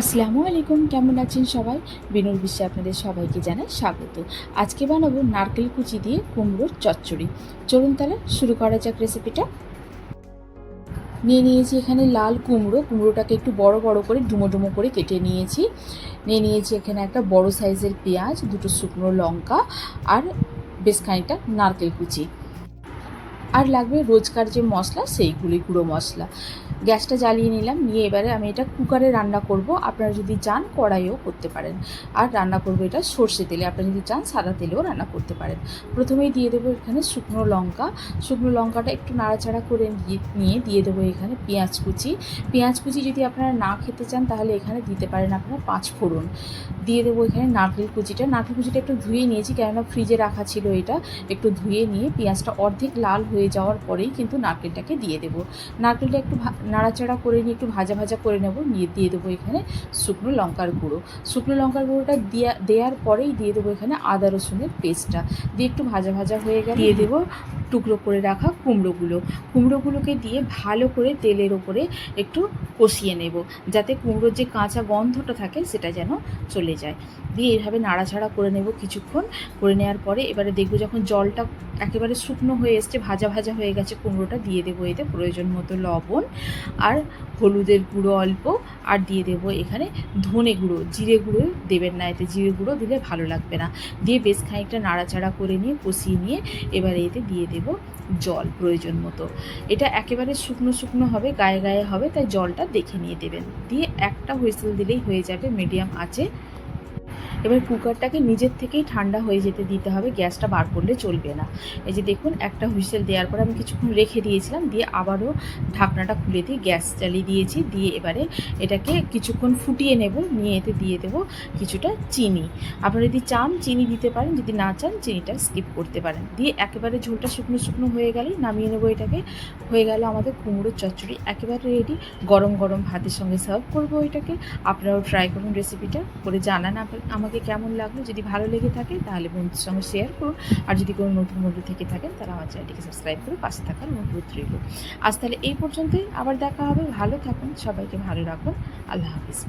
আসসালামু আলাইকুম, কেমন আছেন সবাই? বিনুর বিশ্বে আপনাদের সবাইকে জানাই স্বাগত। আজকে বানাবো নারকেল কুচি দিয়ে কুমড়োর চচ্চড়ি। চলুন তাহলে শুরু করা যাক রেসিপিটা। নিয়ে নিয়েছি এখানে লাল কুমড়ো। কুমড়োটাকে একটু বড় বড় করে ডুমো ডুমো করে কেটে নিয়েছি। নিয়ে নিয়েছি এখানে একটা বড় সাইজের পেঁয়াজ, দুটো শুকনো লঙ্কা আর বেশ খানিকটা নারকেল কুচি। আর লাগবে রোজকার যে মশলা সেইগুলি গুঁড়ো মশলা। গ্যাসটা জ্বালিয়ে নিলাম, নিয়ে এবারে আমি এটা কুকারে রান্না করব। আপনারা যদি চান কড়াইও করতে পারেন। আর রান্না করব এটা সর্ষে তেলে। আপনারা যদি চান সাদা তেলেও রান্না করতে পারেন। প্রথমেই দিয়ে দেবো এখানে শুকনো লঙ্কা। শুকনো লঙ্কাটা একটু নাড়াচাড়া করে নিয়ে দিয়ে দেবো এখানে পেঁয়াজ কুচি। পেঁয়াজ কুচি যদি আপনারা না খেতে চান, তাহলে এখানে দিতে পারেন আপনারা পাঁচ ফোড়ন। দিয়ে দেবো এখানে নারকেল কুচিটা। নারকেল কুচিটা একটু ধুয়ে নিয়েছি, কেননা ফ্রিজে রাখা ছিল এটা। একটু ধুয়ে নিয়ে পেঁয়াজটা অর্ধেক লাল হয়ে যাওয়ার পরেই কিন্তু নারকেলটাকে দিয়ে দেবো। নারকেলটা একটু নাড়াচাড়া করে নিয়ে একটু ভাজা ভাজা করে নেব নিয়ে দিয়ে দেবো এখানে শুকনো লঙ্কার গুঁড়ো। শুকনো লঙ্কার গুঁড়োটা দেওয়া দেওয়ার পরেই দিয়ে দেবো এখানে আদা রসুনের পেস্টটা। দিয়ে একটু ভাজা ভাজা হয়ে গেলে দিয়ে দেবো টুকরো করে রাখা কুমড়োগুলো। কুমড়োগুলোকে দিয়ে ভালো করে তেলের ওপরে একটু কষিয়ে নেব, যাতে কুমড়োর যে কাঁচা গন্ধটা থাকে সেটা যেন চলে যায়। দিয়ে এইভাবে নাড়াচাড়া করে নেব কিছুক্ষণ। করে নেওয়ার পরে এবারে দেখব যখন জলটা একেবারে শুকনো হয়ে এসছে, ভাজা ভাজা হয়ে গেছে, কুমড়োটা দিয়ে দেবো এতে প্রয়োজন মতো লবণ আর হলুদের গুঁড়ো অল্প। আর দিয়ে দেবো এখানে ধনে গুঁড়ো, জিরে গুঁড়ো দেবেন না এতে, জিরে গুঁড়ো দিলে ভালো লাগবে না। দিয়ে বেশ খানিকটা নাড়াচাড়া করে নিয়ে কষিয়ে নিয়ে এবারে এতে দিয়ে দেবো জল প্রয়োজন মতো। এটা একেবারে শুকনো শুকনো হবে, গায়ে গায়ে হবে, তাই জলটা দেখে নিয়ে দেবেন। দিয়ে একটা হুইসেল দিলেই হয়ে যাবে, মিডিয়াম আছে এবার কুকারটাকে নিজের থেকেই ঠান্ডা হয়ে যেতে দিতে হবে, গ্যাসটা বার করলে চলবে না। এই যে দেখুন, একটা হুইসেল দেওয়ার পর আমি কিছুক্ষণ রেখে দিয়েছিলাম, দিয়ে আবারও ঢাকনাটা খুলে দিয়ে গ্যাস জ্বালিয়ে দিয়েছি, দিয়ে এবারে এটাকে কিছুক্ষণ ফুটিয়ে নেব, নিয়ে এতে দিয়ে দেবো কিছুটা চিনি। আপনারা যদি চান চিনি দিতে পারেন, যদি না চান চিনিটা স্কিপ করতে পারেন। দিয়ে একেবারে ঝোলটা শুকনো শুকনো হয়ে গেলেই নামিয়ে নেব এটাকে। হয়ে গেল আমাদের কুমড়োর চচ্চড়ি, একেবারে রেডি গরম গরম ভাতের সঙ্গে সার্ভ করব এটাকে। আপনারাও ট্রাই করুন রেসিপিটা করে জানান আপ- আমাকে কেমন লাগল যদি ভালো লেগে থাকে তাহলে বন্ধুদের সঙ্গে শেয়ার করুন আর যদি কোনো নতুন বন্ধু থেকে থাকেন তারা আমার চ্যানেলটিকে সাবস্ক্রাইব করে পাশে থাকার অনুরোধ রইল। আজ তাহলে এই পর্যন্তই। আবার দেখা হবে। ভালো থাকুন। সবাইকে ভালো রাখুন। আল্লাহ হাফিজ।